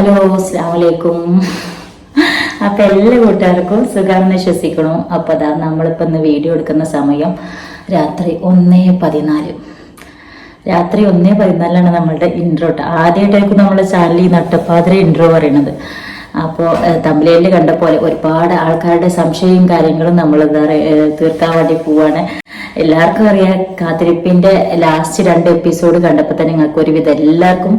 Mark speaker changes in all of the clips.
Speaker 1: Hello അസ്ലാമലൈക്കും അപ്പൊ എല്ലാ കൂട്ടുകാർക്കും സുഖാണെന്ന് വിശ്വസിക്കണു അപ്പൊ അതാ നമ്മളിപ്പോ ഇന്ന് വീഡിയോ എടുക്കുന്ന സമയം രാത്രി ഒന്നേ പതിനാല്. രാത്രി ഒന്നേ പതിനാലാണ് നമ്മളുടെ ഇൻട്രോ ആദ്യമായിട്ടായിരിക്കും നമ്മുടെ ചാനലിൽ നട്ടപ്പാതിര ഇൻട്രോ പറയണത് അപ്പോൾ തമ്മിലേൽ കണ്ട പോലെ ഒരുപാട് ആൾക്കാരുടെ സംശയവും കാര്യങ്ങളും നമ്മൾ എന്താ പറയുക തീർക്കാൻ വേണ്ടി പോവാണ്. എല്ലാവർക്കും അറിയാം കാത്തിരിപ്പിന്റെ ലാസ്റ്റ് രണ്ട് എപ്പിസോഡ് കണ്ടപ്പോൾ തന്നെ നിങ്ങൾക്ക് ഒരുവിധം എല്ലാവർക്കും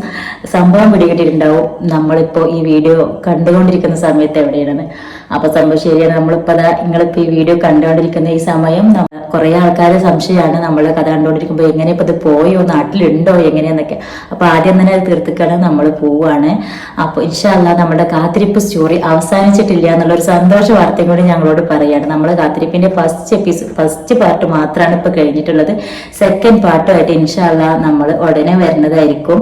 Speaker 1: സംഭവം പിടികിട്ടിട്ടുണ്ടാവും നമ്മളിപ്പോൾ ഈ വീഡിയോ കണ്ടുകൊണ്ടിരിക്കുന്ന സമയത്ത് എവിടെയാണ് അപ്പൊ സംഭവം ശരിയാണ്. നമ്മളിപ്പോ നിങ്ങളിപ്പോ ഈ വീഡിയോ കണ്ടുകൊണ്ടിരിക്കുന്ന ഈ സമയം കുറെ ആൾക്കാരെ സംശയമാണ്. നമ്മൾ കഥ കണ്ടുകൊണ്ടിരിക്കുമ്പോൾ എങ്ങനെ ഇപ്പൊ ഇത് പോയോ? നാട്ടിലുണ്ടോ? എങ്ങനെയെന്നൊക്കെ. അപ്പൊ ആദ്യം തന്നെ തീർത്തിക്കാണ്. നമ്മൾ പോവാണ്. അപ്പൊ ഇൻഷാല്ല നമ്മുടെ കാത്തിരിപ്പ് സ്റ്റോറി അവസാനിച്ചിട്ടില്ല എന്നുള്ള ഒരു സന്തോഷ വാർത്തയും കൂടി ഞങ്ങളോട് പറയാണ്. നമ്മൾ കാത്തിരിപ്പിന്റെ ഫസ്റ്റ് എപ്പിസോഡ് ഫസ്റ്റ് പാർട്ട് മാത്രമാണ് ഇപ്പൊ കഴിഞ്ഞിട്ടുള്ളത്. സെക്കൻഡ് പാർട്ടുമായിട്ട് ഇൻഷാല്ല നമ്മൾ ഉടനെ വരുന്നതായിരിക്കും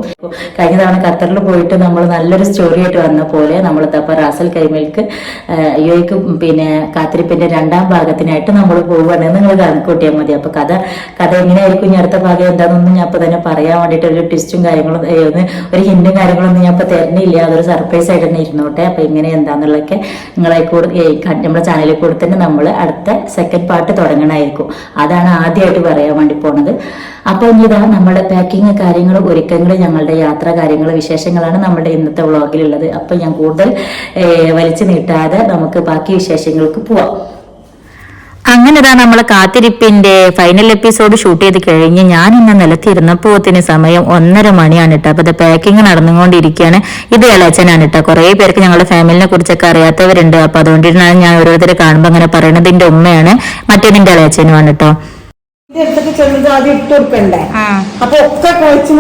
Speaker 1: കഴിഞ്ഞ തവണ ഖത്തറിൽ പോയിട്ട് നമ്മൾ നല്ലൊരു സ്റ്റോറി ആയിട്ട് വന്ന പോലെ നമ്മൾ തപ്പ റാസൽ കൈമേൽക്ക് അയ്യോയ്ക്ക് പിന്നെ കാത്തിരിപ്പിന്റെ രണ്ടാം ഭാഗത്തിനായിട്ട് നമ്മൾ പോവുകയാണ്. നിങ്ങൾ കണക്കൂട്ടിയാൽ മതി. അപ്പൊ കഥ കഥ എങ്ങനെയായിരിക്കും? ഇനി അടുത്ത ഭാഗം എന്താണെന്നൊന്നും ഞാൻ ഇപ്പൊ തന്നെ പറയാൻ വേണ്ടിയിട്ട് ഒരു ട്വിസ്റ്റും കാര്യങ്ങളും ഒരു ഹിന്റും കാര്യങ്ങളൊന്നും ഞാൻ ഇപ്പൊ തരുന്നില്ല അതൊരു സർപ്രൈസ് ആയിട്ട് തന്നെ ഇരുന്നോട്ടെ. അപ്പൊ എങ്ങനെ എന്താന്നുള്ളതൊക്കെ നിങ്ങളെ കൂടെ നമ്മുടെ ചാനലിൽ കൂടെ തന്നെ നമ്മൾ അടുത്ത സെക്കൻഡ് പാർട്ട് തുടങ്ങണമായിരിക്കും. അതാണ് ആദ്യമായിട്ട് പറയാൻ വേണ്ടി പോണത്. അപ്പൊ ഇനി ഇതാ നമ്മുടെ പാക്കിങ് കാര്യങ്ങൾ ഒരുക്കങ്ങൾ ഞങ്ങളുടെ യാത്ര കാര്യങ്ങൾ വിശേഷങ്ങളാണ് നമ്മുടെ ഇന്നത്തെ വ്ളോഗിലുള്ളത് അപ്പൊ ഞാൻ കൂടുതൽ വലിച്ചു നീട്ടാതെ നമുക്ക് ബാക്കി വിശേഷങ്ങൾക്ക് പോവാം. അങ്ങനെ ഇതാ നമ്മളെ കാത്തിരിപ്പിന്റെ ഫൈനൽ എപ്പിസോഡ് ഷൂട്ട് ചെയ്ത് കഴിഞ്ഞ് ഞാൻ ഇന്ന് നിലത്തിരുന്നപ്പോത്തിന് സമയം ഒന്നര മണിയാണ് കേട്ടോ. അപ്പൊ പാക്കിംഗ് നടന്നുകൊണ്ടിരിക്കുകയാണ്. ഇത് ഇളച്ചനാണ് കേട്ടോ. കുറെ പേർക്ക് ഞങ്ങളുടെ ഫാമിലിനെ കുറിച്ചൊക്കെ അറിയാത്തവരുണ്ട്. അപ്പൊ അതുകൊണ്ടിട്ടാണ് ഞാൻ ഓരോരുത്തരെ കാണുമ്പോൾ അങ്ങനെ പറയണത്. എന്റെ ഉമ്മയാണ് മറ്റേതിന്റെ ഇളച്ചനുമാണ് കേട്ടോ.
Speaker 2: ഇതിന്റെ അടുത്തൊക്കെ ചെന്നത് ആദ്യം ഇട്ട് കൊടുക്കണ്ടേ? അപ്പൊ ഒക്കെ കുഴച്ച്.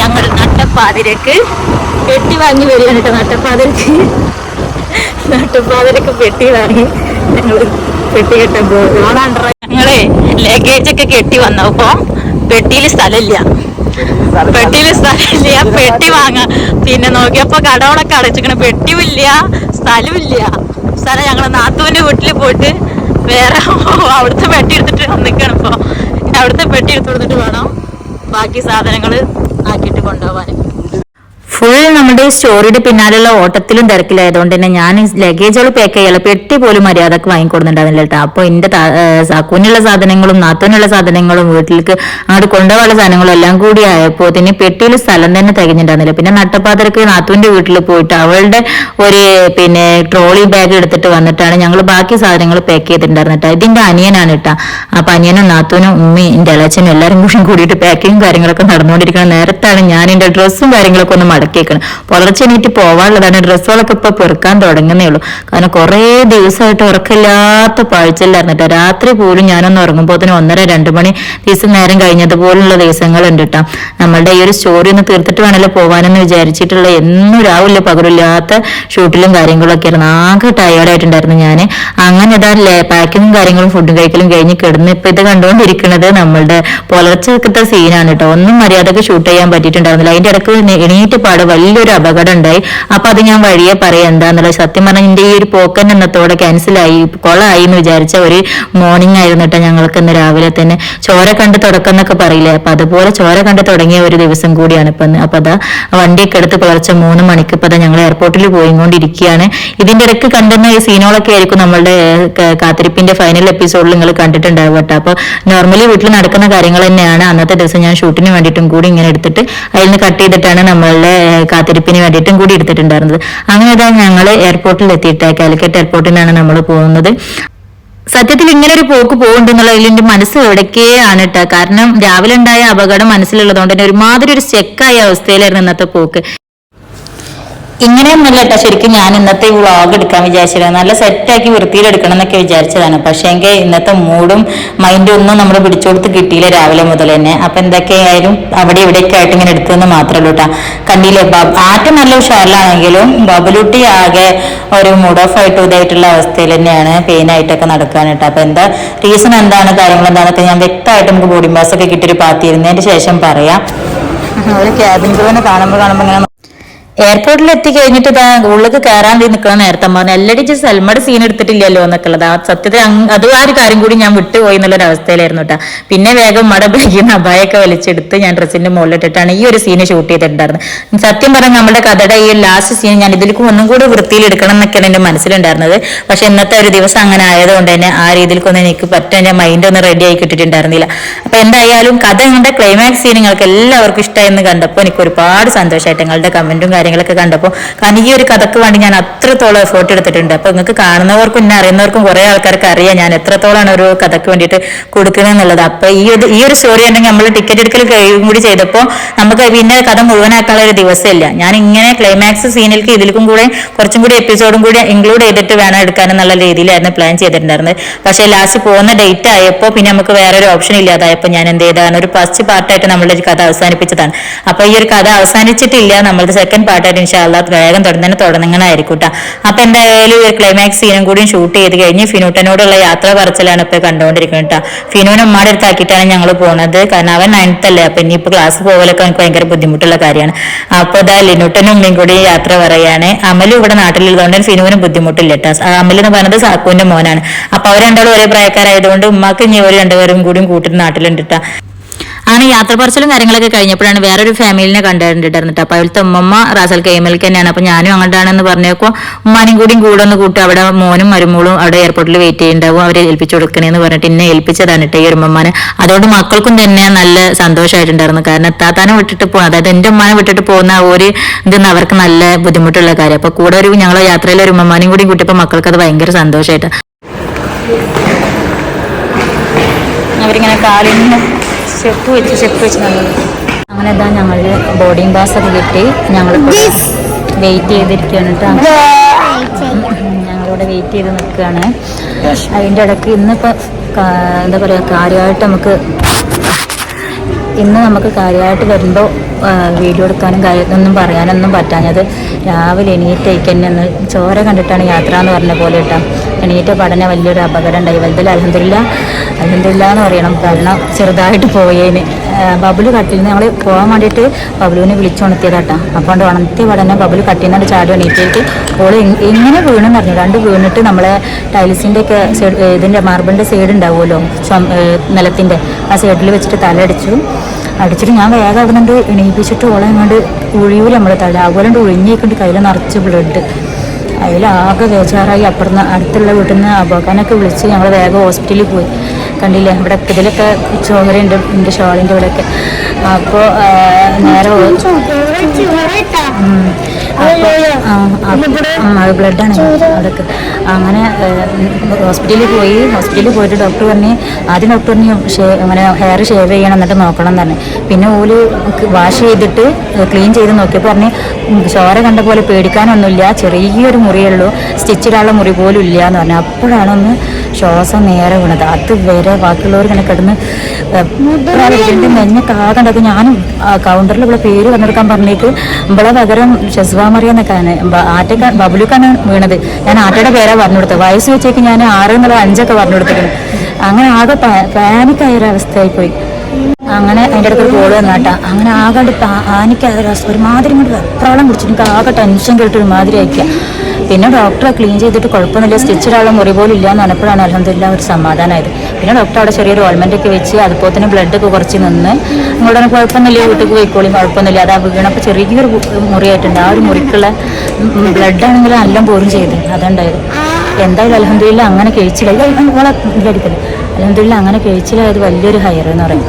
Speaker 1: ഞങ്ങൾ നട്ടപ്പാതിരക്ക്. പെട്ടി വാങ്ങി വരികയാണ് കേട്ടോ നട്ടപ്പാതിരക്ക് നട്ടപ്പാതിരക്ക് പെട്ടി വാങ്ങി ഞങ്ങൾ പെട്ടി കെട്ടാൻ പോകും ഞങ്ങളെ ലഗേജ് ഒക്കെ കെട്ടി വന്നപ്പോ പെട്ടിയിൽ സ്ഥലമില്ല. പെട്ടിയിൽ സ്ഥലമില്ല. പെട്ടി വാങ്ങാ. പിന്നെ നോക്കിയപ്പോ കടകളൊക്കെ അടച്ചിക്കണ പെട്ടിയുമില്ല സ്ഥലമില്ല സ്ഥലം ഞങ്ങൾ നാത്തുവിന്റെ വീട്ടിൽ പോയിട്ട് വേറെ അവിടുത്തെ പെട്ടി എടുത്തിട്ട് നിക്കണം ഇപ്പൊ. അവിടുത്തെ പെട്ടി എടുത്തു കൊടുത്തിട്ട് വേണം ബാക്കി സാധനങ്ങൾ ആക്കിയിട്ട് കൊണ്ടുപോകാൻ ഫുൾ നമ്മുടെ സ്റ്റോറിയുടെ പിന്നാലുള്ള ഓട്ടത്തിലും തിരക്കിലായതുകൊണ്ട് തന്നെ ഞാൻ ലഗേജുകൾ പാക്ക് ചെയ്യാല പെട്ടി പോലും മര്യാദയ്ക്ക് വാങ്ങിക്കൊടുന്നുണ്ടായിരുന്നില്ല കേട്ടോ. അപ്പോൾ എന്റെ സാക്കൂനുള്ള സാധനങ്ങളും നാത്തൂനുള്ള സാധനങ്ങളും വീട്ടിലേക്ക് അങ്ങോട്ട് കൊണ്ടുപോകാനുള്ള സാധനങ്ങളും എല്ലാം കൂടി ആയപ്പോൾ തന്നെ പെട്ടിയിൽ സ്ഥലം തന്നെ തികഞ്ഞിട്ടുണ്ടായിരുന്നില്ല. പിന്നെ നട്ടപ്പാതിരക്ക് നാത്തുവിന്റെ വീട്ടിൽ പോയിട്ട് അവളുടെ ഒരു പിന്നെ ട്രോളി ബാഗ് എടുത്തിട്ട് വന്നിട്ടാണ് ഞങ്ങൾ ബാക്കി സാധനങ്ങൾ പാക്ക് ചെയ്തിട്ടുണ്ടായിരുന്നു കേട്ടോ. ഇതിന്റെ അനിയനാണ് കേട്ടോ. അപ്പൊ അനിയനും നാത്തൂനും ഉമ്മയും എന്റെ അലച്ചനും എല്ലാവരും കൂടി കൂടിയിട്ട് പാക്കിങ് കാര്യങ്ങളൊക്കെ നടന്നുകൊണ്ടിരിക്കുന്ന നേരത്താണ് ഞാൻ എന്റെ ഡ്രസ്സും കാര്യങ്ങളൊക്കെ ഒന്ന് മടക്കിയേക്കണം പുലർച്ചെ എണീറ്റ് പോവാനുള്ളതാണ്. ഡ്രസ്സുകളൊക്കെ ഇപ്പൊ പെറുക്കാൻ തുടങ്ങുന്നേ ഉള്ളൂ. കാരണം കുറേ ദിവസമായിട്ട് ഉറക്കമില്ലാത്ത പാഴ്ചയിലായിരുന്നു കേട്ടോ രാത്രി പോലും ഞാനൊന്ന് ഉറങ്ങുമ്പോൾ തന്നെ ഒന്നര രണ്ട് മണി ദിവസം നേരം കഴിഞ്ഞതുപോലുള്ള ദിവസങ്ങളുണ്ട് കേട്ടോ നമ്മളുടെ ഈ ഒരു സ്റ്റോറി ഒന്ന് തീർത്തിട്ട് വേണമല്ലോ പോവാനെന്ന് വിചാരിച്ചിട്ടുള്ള എന്നും രാവിലെ പകലില്ലാത്ത ഷൂട്ടിലും കാര്യങ്ങളൊക്കെ ആയിരുന്നു ആകെ ടയേർഡായിട്ടുണ്ടായിരുന്നു ഞാൻ അങ്ങനെ ഇതാ പാക്കിങ്ങും കാര്യങ്ങളും ഫുഡും കഴിക്കലും കഴിഞ്ഞ് കിടന്ന് ഇപ്പൊ ഇത് കണ്ടുകൊണ്ടിരിക്കുന്നത് നമ്മളുടെ പുലർച്ചക്കത്തെ സീനാണ് കേട്ടോ ഒന്നും മര്യാദയ്ക്ക് ഷൂട്ട് ചെയ്യാൻ പറ്റിയിട്ടുണ്ടായിരുന്നില്ല. അതിന്റെ ഇടയ്ക്ക് നെ- എണീറ്റ് പാട് വലിയൊരു അപകടം ഉണ്ടായി അപ്പൊ അത് ഞാൻ വഴിയെ പറയാം എന്താന്നുള്ളത്. സത്യം പറഞ്ഞാൽ എന്റെ ഈ ഒരു പോക്കൻ എന്നത്തോടെ ക്യാൻസലായി കൊളായി എന്ന് വിചാരിച്ച ഒരു മോർണിംഗ് ആയിരുന്നു കേട്ടോ ഞങ്ങൾക്ക് ഇന്ന് രാവിലെ തന്നെ. ചോര കണ്ട് തുടക്കം എന്നൊക്കെ പറയില്ലേ? അപ്പൊ അതുപോലെ ചോര കണ്ട് തുടങ്ങിയ ഒരു ദിവസം കൂടിയാണ് ഇപ്പൊ. അപ്പൊ അതാ വണ്ടിയൊക്കെ എടുത്ത് പുലർച്ചെ മൂന്ന് മണിക്ക് ഇപ്പൊ ഞങ്ങൾ എയർപോർട്ടിൽ പോയിക്കൊണ്ടിരിക്കുകയാണ് ഇതിന്റെ ഇടയ്ക്ക് കണ്ടുന്ന ഈ സീനുകളൊക്കെ ആയിരിക്കും നമ്മളുടെ കാത്തിരിപ്പിന്റെ ഫൈനൽ എപ്പിസോഡിൽ നിങ്ങൾ കണ്ടിട്ടുണ്ടാവും കേട്ടോ അപ്പൊ നോർമലി വീട്ടിൽ നടക്കുന്ന കാര്യങ്ങൾ തന്നെയാണ്. അന്നത്തെ ദിവസം ഞാൻ ഷൂട്ടിന് വേണ്ടിയിട്ടും കൂടി ഇങ്ങനെ എടുത്തിട്ട് അതിൽ നിന്ന് കട്ട് ചെയ്തിട്ടാണ് നമ്മളുടെ കാത്തിരിപ്പിന് വേണ്ടിയിട്ടും കൂടി എടുത്തിട്ടുണ്ടായിരുന്നത്. അങ്ങനെ ഇതാ ഞങ്ങൾ എയർപോർട്ടിൽ എത്തിയിട്ട് കാലിക്കറ്റ് എയർപോർട്ടിലാണ് നമ്മൾ പോകുന്നത്. സത്യത്തിൽ ഇങ്ങനെ ഒരു പോക്ക് പോകുന്നുണ്ടെന്നുള്ളതിൽ എന്റെ മനസ്സ് എവിടേക്കാണ് കേട്ടോ കാരണം രാവിലെ ഉണ്ടായ അപകടം മനസ്സിലുള്ളതുകൊണ്ട് തന്നെ ഒരുമാതിരി ഒരു ചെക്കായ അവസ്ഥയിലായിരുന്നു ഇന്നത്തെ പോക്ക്. ഇങ്ങനെയൊന്നുമല്ല കേട്ടോ. ശരിക്കും ഞാൻ ഇന്നത്തെ ഈ വ്ളോഗ് എടുക്കാൻ വിചാരിച്ചിരുന്നത് നല്ല സെറ്റാക്കി വൃത്തിയിലെടുക്കണം എന്നൊക്കെ വിചാരിച്ചതാണ്. പക്ഷേ എങ്കിൽ ഇന്നത്തെ മൂഡും മൈൻഡും ഒന്നും നമ്മൾ പിടിച്ചോടുത്ത് കിട്ടിയില്ല രാവിലെ മുതൽ തന്നെ. അപ്പൊ എന്തൊക്കെയായാലും അവിടെ ഇവിടെയൊക്കെ ആയിട്ട് ഇങ്ങനെ എടുത്തതെന്ന് മാത്രമേ കേട്ടോ. കണ്ടില്ലേ ബബ് ആറ്റം നല്ല ഉഷാറിലാണെങ്കിലും ബബലുട്ടി ആകെ ഒരു മൂഡ് ഓഫ് ആയിട്ട് ഇതായിട്ടുള്ള അവസ്ഥയിൽ തന്നെയാണ് പെയിൻ ആയിട്ടൊക്കെ നടക്കാൻ കേട്ടോ. അപ്പൊ എന്താ റീസൺ എന്താണ് കാര്യങ്ങൾ എന്താണെന്നൊക്കെ ഞാൻ വ്യക്തമായിട്ട് നമുക്ക് ബോഡി മാസ് ഒക്കെ കിട്ടിയൊരു പാത്തിയിരുന്നതിന് ശേഷം പറയാം. നമ്മൾ ക്യാബിൻ ക്രൂവിനെ കാണുമ്പോൾ കാണുമ്പോൾ ഇങ്ങനെ എയർപോർട്ടിൽ എത്തി കഴിഞ്ഞിട്ട് ഇതാ ഉള്ളിലേക്ക് കയറാൻ വേണ്ടി നിൽക്കണം നേരത്തെ പറഞ്ഞു എല്ലടി സൽമയുടെ സീൻ എടുത്തിട്ടില്ലല്ലോ എന്നൊക്കെയുള്ളത്. ആ സത്യത്തിൽ അത് ആ ഒരു കാര്യം കൂടി ഞാൻ വിട്ടുപോയി എന്നുള്ളൊരു അവസ്ഥയിലായിരുന്നു കേട്ടോ. പിന്നെ വേഗം മട പിടിക്കുന്ന അബായൊക്കെ വലിച്ചെടുത്ത് ഞാൻ ഡ്രസ്സിന്റെ മുകളിലിട്ടിട്ടാണ് ഈ ഒരു സീന് ഷൂട്ട് ചെയ്തിട്ടുണ്ടായിരുന്നത്. സത്യം പറഞ്ഞാൽ നമ്മുടെ കഥയുടെ ഈ ലാസ്റ്റ് സീൻ ഞാൻ ഇതിലേക്ക് ഒന്നും കൂടി വൃത്തിയിൽ എടുക്കണം എന്നൊക്കെയാണ് എന്റെ മനസ്സിലുണ്ടായിരുന്നത്. പക്ഷെ ഇന്നത്തെ ഒരു ദിവസം അങ്ങനെ ആയതുകൊണ്ട് തന്നെ ആ രീതിയിൽക്കൊന്നും എനിക്ക് പറ്റും എന്റെ മൈൻഡ് ഒന്ന് റെഡി ആയി കിട്ടിയിട്ടുണ്ടായിരുന്നില്ല. അപ്പൊ എന്തായാലും കഥ നിങ്ങളുടെ ക്ലൈമാക്സ് സീൻ നിങ്ങൾക്ക് എല്ലാവർക്കും ഇഷ്ടമായെന്ന് കണ്ടപ്പോൾ എനിക്ക് ഒരുപാട് സന്തോഷമായിട്ട് നിങ്ങളുടെ കമന്റും കാര്യങ്ങളൊക്കെ കണ്ടപ്പോൾ കാരണം ഈ ഒരു കഥക്ക് വേണ്ടി ഞാൻ അത്രത്തോളം എഫേർട്ട് എടുത്തിട്ടുണ്ട്. അപ്പൊ നിങ്ങൾക്ക് കാണുന്നവർക്കും എന്നെ അറിയുന്നവർക്കും കുറെ ആൾക്കാർക്ക് അറിയാം ഞാൻ എത്രത്തോളാണ് ഒരു കഥക്ക് വേണ്ടിയിട്ട് കൊടുക്കുന്നത് എന്നുള്ളത് അപ്പൊ ഈ ഒരു ഈ ഒരു സ്റ്റോറി ഉണ്ടെങ്കിൽ നമ്മൾ ടിക്കറ്റ് എടുക്കൽ കഴിയും കൂടി ചെയ്തപ്പോൾ നമുക്ക് പിന്നെ കഥ മുഴുവനാക്കാനുള്ള ഒരു ദിവസമില്ല ഞാൻ ഇങ്ങനെ ക്ലൈമാക്സ് സീനിലേക്ക് ഇതിലേക്കും കൂടെ കുറച്ചും കൂടി എപ്പിസോഡും കൂടി ഇൻക്ലൂഡ് ചെയ്തിട്ട് വേണം എടുക്കാൻ എന്നുള്ള രീതിയിലായിരുന്നു പ്ലാൻ ചെയ്തിട്ടുണ്ടായിരുന്നത്. പക്ഷേ ലാസ്റ്റ് പോകുന്ന ഡേറ്റ് ആയപ്പോൾ പിന്നെ നമുക്ക് വേറെ ഒരു ഓപ്ഷൻ ഇല്ലാതായപ്പോൾ ഞാൻ എന്ത് ചെയ്താണ് ഒരു ഫസ്റ്റ് പാർട്ടായിട്ട് നമ്മളുടെ കഥ അവസാനിപ്പിച്ചതാണ്. അപ്പൊ ഈ ഒരു കഥ അവസാനിച്ചിട്ടില്ല. നമ്മളുടെ സെക്കൻഡ് പാർട്ടായിട്ട് ഇൻഷാല്ല വേഗം തുടങ്ങുന്നതിന് തുടങ്ങണമായിരിക്കും കേട്ടോ അപ്പൊ എന്തായാലും ഒരു ക്ലൈമാക്സ് സീനും കൂടി ഷൂട്ട് ചെയ്ത് കഴിഞ്ഞ് ഫിനൂട്ടനോടുള്ള യാത്ര പറച്ചിലാണ് ഇപ്പൊ കണ്ടുകൊണ്ടിരിക്കുന്നത് കേട്ടോ ഫിനുവിനെ ഉമ്മാടെ അടുത്താക്കിയിട്ടാണ് ഞങ്ങൾ പോണത്. കാരണം അവൻ നയൻത്ത് അല്ലേ അപ്പൊ ഇനി ഇപ്പൊ ക്ലാസ് പോകലൊക്കെ എനിക്ക് ഭയങ്കര ബുദ്ധിമുട്ടുള്ള കാര്യമാണ്. അപ്പൊ ഇതാ ലിനുട്ടനും ഉമ്മയും കൂടി യാത്ര പറയാണ്. അമലും ഇവിടെ നാട്ടിലുള്ളതുകൊണ്ട് ഫിനുവിനും ബുദ്ധിമുട്ടില്ല കേട്ടോ അമൽ എന്ന് പറയുന്നത് സാക്കുവിന്റെ മോനാണ്. അപ്പൊ അവർ രണ്ടാളും ഒരേ പ്രായക്കാരായതുകൊണ്ട് ഉമ്മാക്ക് ഇനി ഒരു രണ്ടുപേരും കൂടിയും കൂട്ടിട്ട് നാട്ടിലുണ്ട് ട്ടാ. അങ്ങനെ യാത്ര പറച്ചിലും കാര്യങ്ങളൊക്കെ കഴിഞ്ഞപ്പോഴാണ് വേറൊരു ഫാമിലിനെ കണ്ടിട്ടുണ്ടായിരുന്നിട്ട് അപ്പൊ അവിടുത്തെ ഉമ്മമ്മ റാസൽ കെ തന്നെയാണ്. അപ്പൊ ഞാനും അങ്ങോട്ടാണെന്ന് പറഞ്ഞപ്പോ ഉമ്മാനും കൂടിയും കൂടെ ഒന്ന് കൂട്ടി അവിടെ മോനും മരുമോളും അവിടെ എയർപോർട്ടിൽ വെയിറ്റ് ചെയ്യുന്നുണ്ടാവും അവരെ ഏൽപ്പിച്ചു കൊടുക്കണേന്ന് പറഞ്ഞിട്ട് എന്നെ ഏൽപ്പിച്ചതാണ് ഈ ഒരു ഉമ്മമാനെ അതുകൊണ്ട് മക്കൾക്കും തന്നെ നല്ല സന്തോഷമായിട്ടുണ്ടായിരുന്നു കാരണം താത്താനെ വിട്ടിട്ട് പോകുന്ന അതായത് എന്റെ ഉമ്മാനെ വിട്ടിട്ട് പോകുന്ന ഒരു ഇതെന്ന് അവർക്ക് നല്ല ബുദ്ധിമുട്ടുള്ള കാര്യം. അപ്പൊ കൂടെ ഒരു ഞങ്ങളെ യാത്രയിൽ ഒരു ഉമ്മമാനെയും കൂടി കൂട്ടിയപ്പോൾ മക്കൾക്ക് അത് ഭയങ്കര സന്തോഷമായിട്ട് അവരിങ്ങനെ കാലിന് സ്റ്റെപ്പ് വെച്ച് സ്റ്റെപ്പ് വെച്ച് നല്ലത് അങ്ങനെ ഇതാ ഞങ്ങളുടെ ബോർഡിംഗ് പാസ് ഒക്കെ കിട്ടി. ഞങ്ങൾ വെയിറ്റ് ചെയ്തിരിക്കുകയാണ് കേട്ടോ ഞങ്ങളിവിടെ വെയിറ്റ് ചെയ്ത് നിൽക്കുകയാണ്. അതിന്റെ ഇടയ്ക്ക് ഇന്നിപ്പോൾ എന്താ പറയുക കാര്യമായിട്ട് നമുക്ക് ഇന്ന് നമുക്ക് കാര്യമായിട്ട് വരുമ്പോൾ വീഡിയോ എടുക്കാനും കാര്യമൊന്നും പറയാനൊന്നും പറ്റാഞ്ഞത് രാവിലെ എണീറ്റേക്ക് തന്നെ ഒന്ന് ചോര കണ്ടിട്ടാണ് യാത്ര എന്ന് പറഞ്ഞ പോലെ കേട്ടോ എണീറ്റ പഠന വലിയൊരു അപകടം ഉണ്ടായി വലുതിൽ അലഹദില്ല അലഹദില്ല എന്ന് പറയണം. കാരണം ചെറുതായിട്ട് പോയേന്. ബബുൽ കട്ടിൽ നിന്ന് ഞങ്ങൾ പോകാൻ വേണ്ടിയിട്ട് ബബുലുവിനെ വിളിച്ചുണർത്തിയതാട്ടാ അപ്പോൾ കൊണ്ട് ഉണർത്തിയ പഠനം ബബുൽ കട്ടിൽ ചാടി എണീറ്റിട്ട് എങ്- എങ്ങനെ വീണെന്ന് പറഞ്ഞു രണ്ട് വീണിട്ട് നമ്മളെ ടൈൽസിന്റെ ഒക്കെ സൈഡ് ഇതിന്റെ മാർബിളിന്റെ സൈഡ് ഉണ്ടാവുമല്ലോ? നിലത്തിന്റെ ആ സൈഡിൽ വെച്ചിട്ട് തലയടിച്ചു. അടിച്ചിട്ട് ഞാൻ വേഗം അവിടെ നിന്ന് എണീപ്പിച്ചിട്ട് ഓളെ അങ്ങോട്ട് ഉഴിയൂല നമ്മൾ തല അതുപോലെ കൊണ്ട് ഒഴിഞ്ഞേക്കൊണ്ട് കയ്യിൽ നിറച്ച് ബ്ലഡ് അതിലാകെ ബേജാറായി അപ്പുറത്ത് അടുത്തുള്ള വീട്ടിൽ നിന്ന് അബോക്കാനൊക്കെ വിളിച്ച് ഞങ്ങൾ വേഗം ഹോസ്പിറ്റലിൽ പോയി. കണ്ടില്ലേ? ഇവിടെ ഇതിലൊക്കെ ചോരയുണ്ട് എന്റെ ഷോളിന്റെ ഇവിടെയൊക്കെ. അപ്പോൾ നേരെ ബ്ലഡാണ് അതൊക്കെ അങ്ങനെ ഹോസ്പിറ്റലിൽ പോയി. ഹോസ്പിറ്റലിൽ പോയിട്ട് ഡോക്ടർ പറഞ്ഞ് ആദ്യം ഡോക്ടർ പറഞ്ഞു അങ്ങനെ ഹെയർ ഷേവ് ചെയ്യണം എന്നിട്ട് നോക്കണം എന്ന് പറഞ്ഞു. പിന്നെ ഓൽ വാഷ് ചെയ്തിട്ട് ക്ലീൻ ചെയ്ത് നോക്കിയപ്പോൾ പറഞ്ഞ് ചോര കണ്ട പോലെ പേടിക്കാനൊന്നുമില്ല. ചെറിയൊരു മുറിയുള്ളൂ സ്റ്റിച്ചിടാനുള്ള മുറി പോലും ഇല്ല എന്ന് പറഞ്ഞു. അപ്പോഴാണ് ഒന്ന് ശ്വാസം നേരെ വീണത്. അത് വരെ ബാക്കിയുള്ളവർ ഇങ്ങനെ കിടന്ന് എന്നെ കാതുണ്ടാക്കി ഞാനും കൗണ്ടറിൽ ഇവിടെ പേര് വന്നെടുക്കാൻ പറഞ്ഞിട്ട് ഇവിടെ പകരം ഷെസ്വാമറിയ എന്നൊക്കെയാണ് ആറ്റക്ക ബബുലുക്കാണ് വീണത്. ഞാൻ ആറ്റയുടെ പേരാ പറഞ്ഞു കൊടുത്തത് വയസ്സ് വെച്ചേക്ക് ഞാൻ ആറ് എന്നുള്ള അഞ്ചൊക്കെ പറഞ്ഞു അങ്ങനെ ആകെ പാനിക്കായ ഒരു അവസ്ഥയായി പോയി അങ്ങനെ അതിന്റെ അടുത്ത് ഒരു കോൾ വന്നാട്ടാ അങ്ങനെ ആകാണ്ട് പാനിക്കായ ഒരു ഒരുമാതിരി കൊണ്ട് വെപ്രാളം കുടിച്ചിട്ട് ആകെ ടെൻഷൻ കേട്ട് ഒരുമാതിരി അയക്കുക പിന്നെ ഡോക്ടറെ ക്ലീൻ ചെയ്തിട്ട് കുഴപ്പമൊന്നുമില്ല. സ്റ്റിച്ച് ഇടാനുള്ള മുറി പോലും ഇല്ല എന്ന് പറഞ്ഞപ്പോഴാണ് അലഹമില്ല ഒരു സമാധാനമായത് പിന്നെ ഡോക്ടർ അവിടെ ചെറിയൊരു ഓൾമെന്റ് ഒക്കെ വെച്ച് അതുപോലെ തന്നെ ബ്ലഡ് ഒക്കെ കുറച്ച് നിന്ന് ഇങ്ങോട്ട് കുഴപ്പമൊന്നുമില്ല വീട്ടിൽ പോയിക്കോളും കുഴപ്പമൊന്നുമില്ല. അത് ആ വീണപ്പോൾ ചെറിയൊരു മുറിയായിട്ടുണ്ട്. ആ ഒരു മുറിക്കുള്ള ബ്ലഡ് ആണെങ്കിൽ എല്ലാം പോരും ചെയ്ത്. അതുണ്ടായത്. എന്തായാലും അലഹമില്ല അങ്ങനെ കഴിച്ചില്ല. ഓളെ അടിക്കൽ അലഹമില്ല അങ്ങനെ കഴിച്ചിലായത് വലിയൊരു ഹയർ എന്ന് പറയും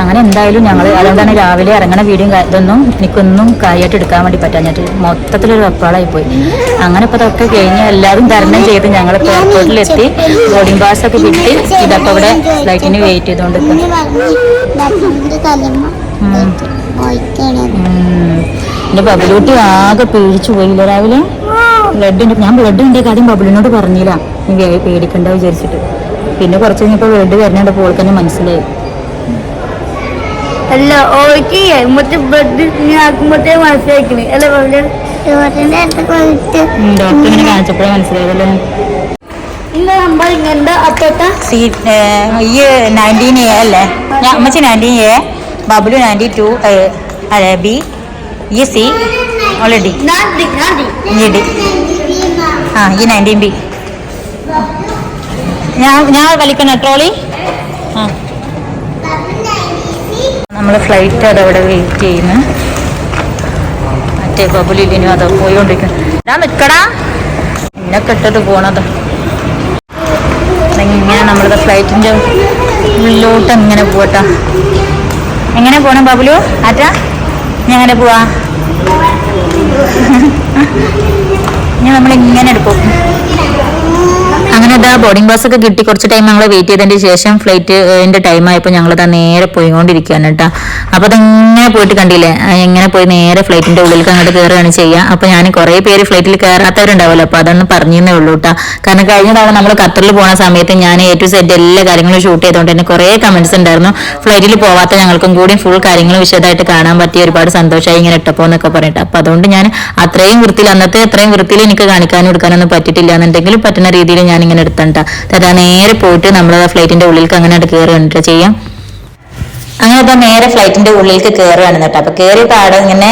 Speaker 1: അങ്ങനെ എന്തായാലും ഞങ്ങൾ അതുകൊണ്ടാണ് രാവിലെ ഇറങ്ങണ വീടും ഇതൊന്നും എനിക്കൊന്നും കാര്യമായിട്ട് എടുക്കാൻ വേണ്ടി പറ്റാഞ്ഞിട്ട് മൊത്തത്തിലൊരു വെപ്പാളായി പോയി അങ്ങനെ ഇപ്പോൾ അതൊക്കെ കഴിഞ്ഞ് എല്ലാവരും തരണം ചെയ്ത് ഞങ്ങൾ എയർപോർട്ടിലെത്തി ബോർഡിംഗ് പാസ് ഒക്കെ കിട്ടി. ഇതൊക്കെ ഇവിടെ ഫ്ലൈറ്റിന് വെയിറ്റ് ചെയ്തുകൊണ്ട് എന്റെ ബബിലൂട്ടി ആകെ പേടിച്ചു പോയില്ല രാവിലെ? ബ്ലഡ് ഉണ്ട്. ഞാൻ ബ്ലഡ് ഉണ്ട്. കാര്യം ബബിളിനോട് പറഞ്ഞില്ല. നീ പേടിക്കണ്ട വിചാരിച്ചിട്ട്. പിന്നെ കുറച്ച് കഴിഞ്ഞപ്പോൾ ബ്ലഡ് വരുന്നുണ്ട് പോലെ തന്നെ മനസ്സിലായി.
Speaker 3: അല്ല ഓക്ക് മറ്റേ ബ്ലഡ് ആക്കുമ്പോഴത്തേ മനസ്സിലാക്കണേ അല്ല പറഞ്ഞ
Speaker 1: കാണിച്ചപ്പോഴേ മനസ്സിലായതല്ലേ
Speaker 3: ഇല്ല നമ്മൾ ഇങ്ങനത്തെ അപ്പത്ത
Speaker 1: സീ ഈ നയന്റീൻ എ അല്ലേ? ഞാൻ അമ്മച്ചി nineteen A W ninety two അതെ ബി ഈ സി ഓൾറെഡി ഡി. ആ ഈ നയന്റീൻ ബി ഞാൻ ഞാൻ വലിക്കണ ട്രോളി? ആ. നമ്മൾ ഫ്ലൈറ്റ് അതവിടെ വെയിറ്റ് ചെയ്യുന്നു. മറ്റേ ബബുലിനും അത് പോയിക്കൊണ്ടിരിക്കുന്നു ഞാൻ നിൽക്കടാ എന്നെ കെട്ടിട്ട് പോണത്. ഇങ്ങനെ നമ്മളുടെ ഫ്ലൈറ്റിന്റെ ഉള്ളിലോട്ട് എങ്ങനെ പോട്ടാ എങ്ങനെ പോണം ബബുലു? ആറ്റ? ഞാൻ എങ്ങനെ പോവാ? ഇനി നമ്മളിങ്ങനെ എടുക്കും. അങ്ങനെ ഇതാ ബോർഡിംഗ് പാസ് ഒക്കെ കിട്ടി. കുറച്ച് ടൈം ഞങ്ങൾ വെയിറ്റ് ചെയ്തതിന് ശേഷം ഫ്ലൈറ്റിന്റെ ടൈം ആയപ്പോൾ ഞങ്ങൾ ഇതാ നേരെ പോയിക്കൊണ്ടിരിക്കുകയാണ് കേട്ടോ. അപ്പോൾ അതെങ്ങനെ പോയിട്ട് കണ്ടില്ലേ? എങ്ങനെ പോയി നേരെ ഫ്ലൈറ്റിന്റെ ഉള്ളിലേക്ക് അങ്ങോട്ട് കയറുകയാണ് ചെയ്യുക അപ്പോൾ ഞാൻ കുറേ പേര് ഫ്ലൈറ്റിൽ കയറാത്തവരുണ്ടാവുമല്ലോ അപ്പോൾ അതൊന്ന് പറഞ്ഞേ ഉള്ളൂ കേട്ടോ. കാരണം കഴിഞ്ഞ തവണ നമ്മൾ ഖത്തറിൽ പോണ സമയത്ത് ഞാൻ എ ടു സെറ്റ് എല്ലാ കാര്യങ്ങളും ഷൂട്ട് ചെയ്തുകൊണ്ട് തന്നെ കുറേ കമന്റ്സ് ഉണ്ടായിരുന്നു. ഫ്ലൈറ്റിൽ പോവാത്ത ഞങ്ങൾക്കും കൂടി ഫുൾ കാര്യങ്ങൾ വിശദമായിട്ട് കാണാൻ പറ്റിയ ഒരുപാട് സന്തോഷമായി ഇങ്ങനെ ഇട്ടപ്പോൾ എന്നൊക്കെ പറഞ്ഞിട്ട്. അപ്പോൾ അതുകൊണ്ട് ഞാൻ അത്രയും വൃത്തിയിൽ അന്നത്തെ അത്രയും വൃത്തിയിൽ എനിക്ക് കാണിക്കാനും എടുക്കാനൊന്നും പറ്റിയിട്ടില്ല എന്നുണ്ടെങ്കിൽ പറ്റുന്ന രീതിയിൽ ഞാൻ ഇങ്ങനെ എടുത്തണ്ട. അതാ നേരെ പോയിട്ട് നമ്മൾ ഫ്ലൈറ്റിന്റെ ഉള്ളിലേക്ക് അങ്ങനെ കയറി വന്നിട്ട് ചെയ്യാം. അങ്ങനെ ഇപ്പൊ നേരെ ഫ്ലൈറ്റിന്റെ ഉള്ളിലേക്ക് കയറുകയാണ് കേട്ടോ. അപ്പൊ കയറി ആടെ ഇങ്ങനെ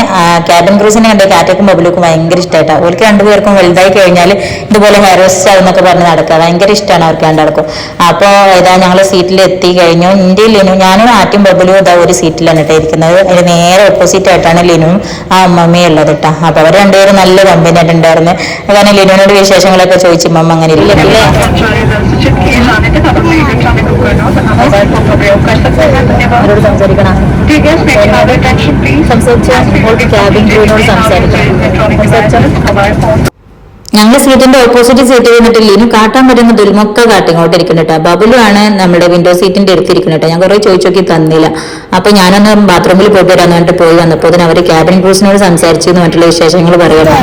Speaker 1: ക്യാബിൻ ക്രൂസിനെ കണ്ട് കാറ്റക്കും ബബിലൂക്കും ഭയങ്കര ഇഷ്ടമായിട്ടാ അവർക്ക് രണ്ടുപേർക്കും വലുതായി കഴിഞ്ഞാൽ ഇതുപോലെ ഹെയർ സ്റ്റൈൽ എന്നൊക്കെ പറഞ്ഞ് നടക്കുക. ഭയങ്കര ഇഷ്ടമാണ് അവർക്ക് രണ്ടാൾക്കും അപ്പോൾ ഇതാ ഞങ്ങൾ സീറ്റിൽ എത്തി കഴിഞ്ഞു. ഇന്ത്യയിൽ ലിനു ഞാനും ആറ്റും ബബിലും ഇതാ ഒരു സീറ്റിലാണ് കേട്ടോ ഇരിക്കുന്നത്. അതിന് നേരെ ഓപ്പോസിറ്റ് ആയിട്ടാണ് ലിനുവും ആ അമ്മമ്മയും ഉള്ളത് കേട്ടോ. അപ്പൊ അവർ രണ്ടുപേരും നല്ല കമ്പനി ആയിട്ടുണ്ടായിരുന്നു കാരണം ലിനുവിനോട് വിശേഷങ്ങളൊക്കെ ചോദിച്ചു അമ്മ അങ്ങനെ ഇരിക്കില്ലേ അവരോട് സംസാരിക്കണം. ഞങ്ങളുടെ ക്യാബിൻ ക്രൂവിനോട് സംസാരിക്കണം. ഞങ്ങൾ സീറ്റിന്റെ ഓപ്പോസിറ്റ് സീറ്റ് വന്നിട്ട് ലിനു കാട്ടാൻ പറ്റുന്ന ദുൽമൊക്കെ കാട്ടിങ്ങോട്ട് ഇരിക്കുന്നുണ്ട് ബബുലു ആണ് നമ്മുടെ വിൻഡോ സീറ്റിന്റെ എടുത്തിരിക്കുന്നുട്ടോ ഞാൻ കുറെ ചോദിച്ചു നോക്കി തന്നില്ല. അപ്പൊ ഞാനൊന്ന് ബാത്റൂമിൽ പോയിട്ട് വരാന്ന് പറഞ്ഞിട്ട് പോയി വന്നപ്പോൾ അതിന് അവർ ക്യാബിൻ ക്രൂസിനോട് സംസാരിച്ചു എന്ന് മറ്റുള്ള വിശേഷങ്ങൾ പറയണം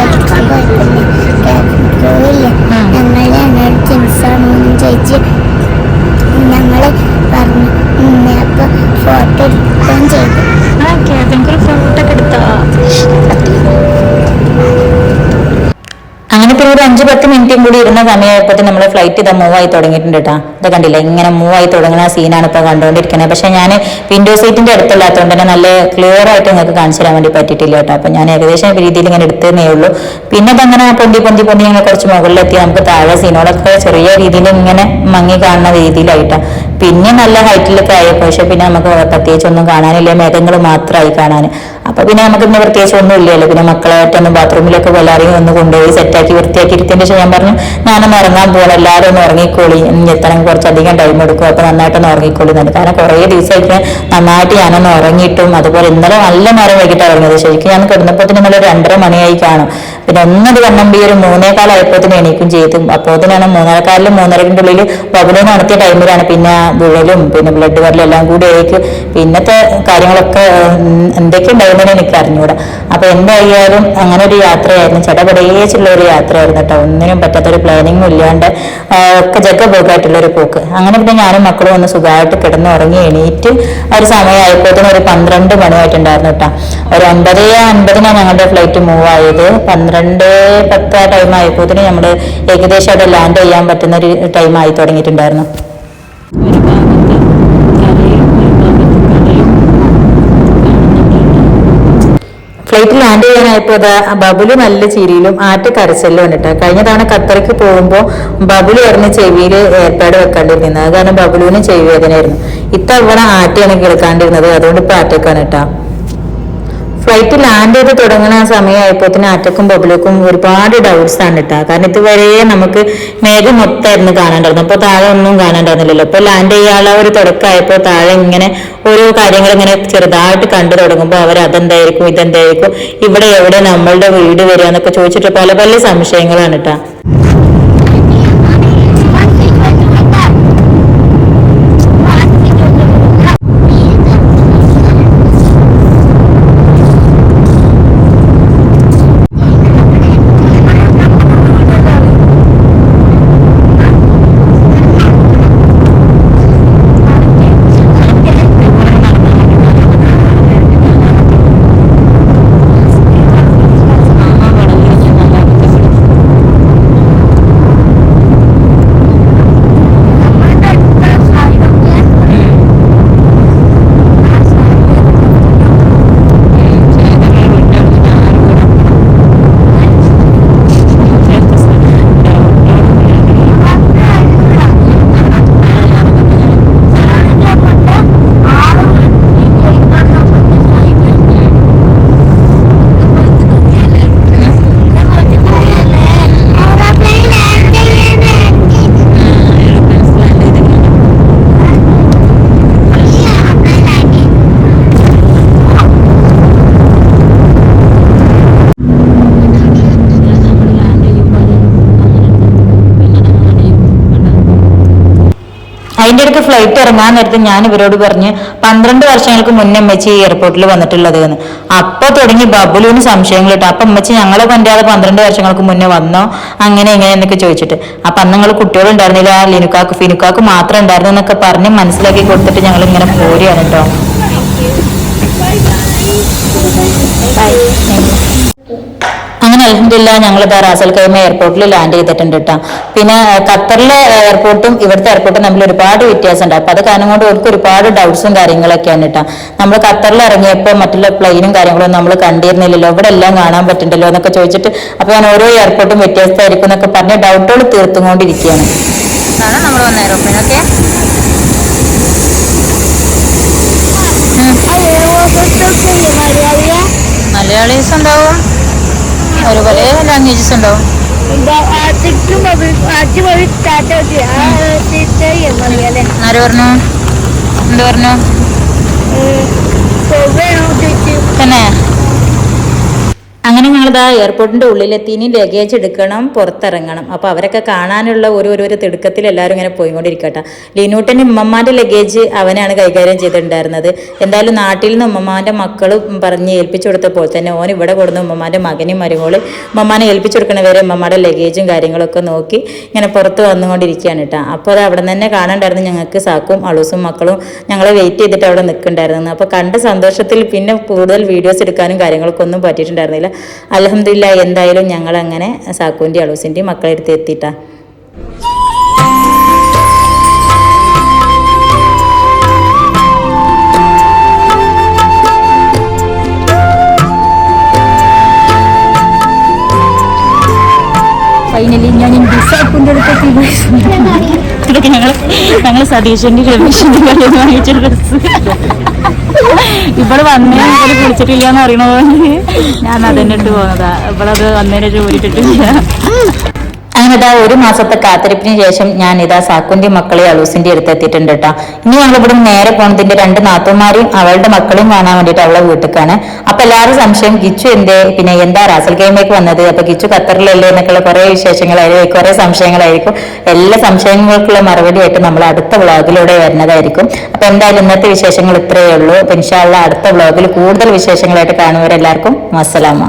Speaker 3: ഞങ്ങൾ പറഞ്ഞു.
Speaker 1: ഒരു അഞ്ച് പത്ത് മിനിറ്റും കൂടി ഇരുന്ന സമയമായപ്പോൾ നമ്മുടെ ഫ്ലൈറ്റ് ഇതാ മൂവ് ആയി തുടങ്ങിയിട്ടുണ്ട് കേട്ടോ ഇത് കണ്ടില്ല? ഇങ്ങനെ മൂവ് ആയി തുടങ്ങുന്ന സീനാണ് ഇപ്പോൾ കണ്ടുകൊണ്ടിരിക്കുന്നത് പക്ഷെ ഞാൻ വിൻഡോ സീറ്റിന്റെ അടുത്തല്ലാത്തതുകൊണ്ട് തന്നെ നല്ല ക്ലിയർ ആയിട്ട് നിങ്ങൾക്ക് കാണിച്ചു തരാൻ വേണ്ടി പറ്റിയിട്ടില്ല കേട്ടോ അപ്പോൾ ഞാൻ ഏകദേശം രീതിയിൽ ഇങ്ങനെ എടുത്തതേ ഉള്ളൂ. പിന്നെ അതങ്ങനെ പൊന്തി പൊന്തി പൊന്തി ഇങ്ങനെ കുറച്ച് മുകളിലെത്തി. നമുക്ക് താഴെ സീനോടൊക്കെ ചെറിയ രീതിയിൽ ഇങ്ങനെ മങ്ങി കാണുന്ന രീതിയിലായിട്ടാ പിന്നെ നല്ല ഹൈറ്റിലൊക്കെ ആയപ്പോൾ പക്ഷെ പിന്നെ നമുക്ക് പ്രത്യേകിച്ച് ഒന്നും കാണാനില്ല. മേഘങ്ങൾ മാത്രമായി കാണാൻ അപ്പൊ പിന്നെ നമുക്ക് ഇന്ന് പ്രത്യേകിച്ച് ഒന്നും ഇല്ലല്ലോ. പിന്നെ മക്കളായിട്ടൊന്ന് ബാത്റൂമിലൊക്കെ വല്ലാറിയും ഒന്ന് കൊണ്ടുപോയി സെറ്റാക്കി വൃത്തിയാക്കി ഇരുത്തിയതിന്റെ ശേഷം ഞാൻ പറഞ്ഞു ഞാനൊന്ന് ഇറങ്ങാൻ പോകണം എല്ലാവരും ഒന്ന് ഉറങ്ങിക്കോളി. ഇനി എത്തണം കുറച്ചധികം ടൈം എടുക്കും. അപ്പൊ നന്നായിട്ടൊന്ന് ഉറങ്ങിക്കോളി. എന്നുണ്ട് കാരണം കുറേ ദിവസമായിട്ട് നന്നായിട്ട് ഞാനൊന്ന് ഉറങ്ങിയിട്ടും അതുപോലെ ഇന്നലെ നല്ല നേരം വൈകിട്ട് ഉറങ്ങിയത്. ശരിക്കും ഞാൻ കിടന്നപ്പോൾ തന്നെ ഒരു രണ്ടര മണിയായി കാണും. പിന്നെ ഒന്നത് കണ്ണമ്പി ഒരു തന്നെ എണീക്കും ചെയ്തു. അപ്പോഴത്തേനാണ് മൂന്നരക്കാലിൽ മൂന്നരക്കിന്റെ ഉള്ളിൽ ബബുലൂന്ന് നടത്തിയ ടൈമിലാണ് പിന്നെ വിഴലും പിന്നെ ബ്ലഡ് വരലും എല്ലാം കൂടി ആയിക്ക് പിന്നത്തെ കാര്യങ്ങളൊക്കെ എന്തൊക്കെ എന്തൊക്കെ ഉണ്ടായിരുന്നതെന്ന് എനിക്ക് അറിഞ്ഞൂടാ. അപ്പൊ എന്തായാലും അങ്ങനെ ഒരു യാത്രയായിരുന്നു. ചടപടേച്ചുള്ള ഒരു യാത്രയായിരുന്നു കേട്ടോ. ഒന്നിനും പറ്റാത്ത ഒരു പ്ലാനിങ്ങും ഇല്ലാണ്ട് ഒക്കെ ജക്ക പോക്കായിട്ടുള്ള ഒരു പോക്ക്. അങ്ങനെ പിന്നെ ഞാനും മക്കളും ഒന്ന് സുഖമായിട്ട് കിടന്ന് ഉറങ്ങി എണീറ്റ് ഒരു സമയമായപ്പോഴത്തേനും ഒരു പന്ത്രണ്ട് മണിയായിട്ടുണ്ടായിരുന്നു കേട്ടോ. ഒരു ഒൻപത് അൻപതിനാണ് ഞങ്ങളുടെ ഫ്ലൈറ്റ് മൂവ് ആയത്. പന്ത്രണ്ട് പത്ത് ആ ടൈം ആയപ്പോഴത്തേനും നമ്മൾ ഏകദേശം അവിടെ ലാൻഡ് ചെയ്യാൻ പറ്റുന്ന ഒരു ടൈം ആയി തുടങ്ങിയിട്ടുണ്ടായിരുന്നു ഫ്ലൈറ്റ് ചെയ്യാനായപ്പോ അതാ ബബുലു നല്ല ചിരിയിലും ആറ്റ് കരച്ചലും കണ്ടിട്ട് കഴിഞ്ഞ തവണ ഖത്തറയ്ക്ക് പോകുമ്പോൾ ബബുലു പറഞ്ഞ് ചെവിയിൽ ഏർപ്പാട് വെക്കാണ്ടിരുന്നത്. അത് കാരണം ബബുലുവിന് ചെവി വേദനയായിരുന്നു. ഇത്തവണ ആറ്റയാണ് കേൾക്കാണ്ടിരുന്നത്. അതുകൊണ്ട് ഇപ്പൊ ആറ്റക്കാണ് കേട്ടാ. ഫ്ലൈറ്റ് ലാൻഡ് ചെയ്ത് തുടങ്ങുന്ന ആ സമയമായപ്പോത്തിന് ആറ്റക്കും ബബിലക്കും ഒരുപാട് ഡൗട്ട്സ് ആണ് കേട്ടോ കാരണം ഇതുവരെ നമുക്ക് മേഘം മൊത്തമായിരുന്നു കാണാണ്ടായിരുന്നു അപ്പൊ താഴെ ഒന്നും കാണാണ്ടായിരുന്നില്ലല്ലോ അപ്പൊ ലാൻഡ് ചെയ്യാനുള്ള ഒരു തുടക്കമായപ്പോൾ താഴെ ഇങ്ങനെ ഓരോ കാര്യങ്ങൾ ഇങ്ങനെ ചെറുതായിട്ട് കണ്ടു തുടങ്ങുമ്പോൾ അവർ അതെന്തായിരിക്കും ഇതെന്തായിരിക്കും ഇവിടെ എവിടെ നമ്മളുടെ വീട് വരിക എന്നൊക്കെ ചോദിച്ചിട്ട് പല പല സംശയങ്ങളാണ് കേട്ടോ അതിന്റെ ഇടയ്ക്ക് ഫ്ലൈറ്റ് ഇറങ്ങാൻ നേരത്തെ ഞാൻ ഇവരോട് പറഞ്ഞ് പന്ത്രണ്ട് വർഷങ്ങൾക്ക് മുന്നേ അമ്മച്ചി ഈ എയർപോർട്ടിൽ വന്നിട്ടുള്ളത് എന്ന് അപ്പൊ തുടങ്ങി ബബുലുവിന് സംശയങ്ങൾ ഇട്ടു. അപ്പൊ അമ്മച്ചി ഞങ്ങളെ കൊണ്ടാതെ പന്ത്രണ്ട് വർഷങ്ങൾക്ക് മുന്നേ വന്നോ? അങ്ങനെ എങ്ങനെ എന്നൊക്കെ ചോദിച്ചിട്ട്. അപ്പൊ അന്ന് നിങ്ങൾ കുട്ടികളുണ്ടായിരുന്നില്ല ലിനുക്കാക്ക് ഫിനുക്കാക്ക് മാത്രം ഉണ്ടായിരുന്നു എന്നൊക്കെ പറഞ്ഞ് മനസ്സിലാക്കി കൊടുത്തിട്ട് ഞങ്ങൾ ഇങ്ങനെ പോരുകയാണ് കേട്ടോ. അങ്ങനെ അലഹമില്ല ഞങ്ങൾ റാസൽ കൈമ എയർപോർട്ടിൽ ലാൻഡ് ചെയ്തിട്ടുണ്ട് കേട്ടോ പിന്നെ ഖത്തറിലെ എയർപോർട്ടും ഇവിടുത്തെ എയർപോർട്ടും തമ്മിൽ ഒരുപാട് വ്യത്യാസമുണ്ട് അപ്പൊ അത് കാരണം കൊണ്ട് അവർക്ക് ഒരുപാട് ഡൗട്ട്സും കാര്യങ്ങളൊക്കെയാണ് കേട്ടോ നമ്മൾ ഖത്തറിൽ ഇറങ്ങിയപ്പോൾ മറ്റുള്ള പ്ലെയിനും കാര്യങ്ങളും നമ്മൾ കണ്ടിരുന്നില്ലല്ലോ ഇവിടെ എല്ലാം കാണാൻ പറ്റുന്നുണ്ടല്ലോ എന്നൊക്കെ ചോദിച്ചിട്ട് അപ്പൊ ഞാൻ ഓരോ എയർപോർട്ടും വ്യത്യസ്തമായിരിക്കും എന്നൊക്കെ പറഞ്ഞ് ഡൗട്ടുകൾ തീർത്തുകൊണ്ടിരിക്കുകയാണ് അതാണ് നമ്മൾ വന്ന എയർപ്ലെയിൻ ഓക്കെ മലയാളീസ് ഉണ്ടാവും ഒരുപോലെ ലാംഗ്വേജസ് ഉണ്ടോ? ആര് പറഞ്ഞു? എന്ത് പറഞ്ഞു? തന്നെ? അങ്ങനെ ഞങ്ങളിതാ എയർപോർട്ടിന്റെ ഉള്ളിലെത്തി. ഇനി ലഗേജ് എടുക്കണം പുറത്തിറങ്ങണം. അപ്പോൾ അവരൊക്കെ കാണാനുള്ള ഒരു ഒരു തിടുക്കത്തിൽ എല്ലാവരും ഇങ്ങനെ പോയിക്കൊണ്ടിരിക്കട്ടെ. ലിനൂട്ടന്റെ ഉമ്മമാന്റെ ലഗേജ് അവനാണ് കൈകാര്യം ചെയ്തിട്ടുണ്ടായിരുന്നത്. എന്തായാലും നാട്ടിൽ നിന്ന് ഉമ്മമാന്റെ മക്കൾ പറഞ്ഞ് ഏൽപ്പിച്ചു കൊടുത്തപ്പോൾ തന്നെ ഓൻ ഇവിടെ കൊടുന്ന ഉമ്മമാന്റെ മകനും മരുമോൾ ഉമ്മമാനെ ഏൽപ്പിച്ചു കൊടുക്കണവരെ ഉമ്മമാരുടെ ലഗേജും കാര്യങ്ങളൊക്കെ നോക്കി ഇങ്ങനെ പുറത്ത് വന്നുകൊണ്ടിരിക്കുകയാണ് കേട്ടോ അപ്പോൾ അത് അവിടെ തന്നെ കാണാണ്ടായിരുന്നു ഞങ്ങൾക്ക് സാക്കും അളൂസും മക്കളും ഞങ്ങളെ വെയിറ്റ് ചെയ്തിട്ട് അവിടെ നിൽക്കുന്നുണ്ടായിരുന്നു അപ്പോൾ കണ്ട സന്തോഷത്തിൽ പിന്നെ കൂടുതൽ വീഡിയോസ് എടുക്കാനും കാര്യങ്ങൾക്കൊന്നും പറ്റിയിട്ടുണ്ടായിരുന്നില്ല. അലഹമില്ല എന്തായാലും ഞങ്ങൾ അങ്ങനെ സാക്കുവിന്റെ അളൂസിന്റെയും മക്കളെ അടുത്ത് എത്തിയിട്ടാ. ഫൈനലി ഞാൻ ഡിസാപ്പിന്റെ അടുത്തെത്തി ഞങ്ങൾ ഞങ്ങൾ സതീശന്റെ രമേശന്റെ കല്യാണം വാങ്ങിച്ച ഡ്രസ് ഇവിടെ വന്നേ ഇവിടെ കുളിച്ചിട്ടില്ല എന്ന് ഞാൻ അതന്നെ ഇട്ട് പോകുന്നതാ ഇവിടെ അത് വന്നതിന് ജോലിട്ടിട്ടില്ല ഇതാ ഒരു മാസത്തെ കാത്തിരിപ്പിന് ശേഷം ഞാൻ ഇതാ സാക്കുന്റെ മക്കളെ അലൂസിന്റെ അടുത്ത് എത്തിയിട്ടുണ്ട് കേട്ടോ ഇനി ഞങ്ങൾ ഇവിടെ നേരെ പോണതിന്റെ രണ്ട് നാത്തുമാരെയും അവളുടെ മക്കളെയും കാണാൻ വേണ്ടിയിട്ട് അവളെ വീട്ടിലേക്കാണ് അപ്പൊ എല്ലാവരും സംശയം കിച്ചു എന്തേ? പിന്നെ എന്താ റാസൽ ഗെയിമേക്ക് വന്നത്? അപ്പൊ കിച്ചു ഖത്തറിലല്ലേ എന്നൊക്കെയുള്ള കുറെ വിശേഷങ്ങളായിരിക്കും കുറെ സംശയങ്ങളായിരിക്കും. എല്ലാ സംശയങ്ങൾക്കുള്ള മറുപടി ആയിട്ട് നമ്മൾ അടുത്ത വ്ളോഗിലൂടെ വരുന്നതായിരിക്കും. അപ്പൊ എന്തായാലും ഇന്നത്തെ വിശേഷങ്ങൾ ഇത്രയേ ഉള്ളൂ. അപ്പൊ ഇൻഷാള്ള അടുത്ത വ്ളോഗിൽ കൂടുതൽ വിശേഷങ്ങളായിട്ട് കാണുന്നവരെല്ലാവർക്കും അസ്സലാമ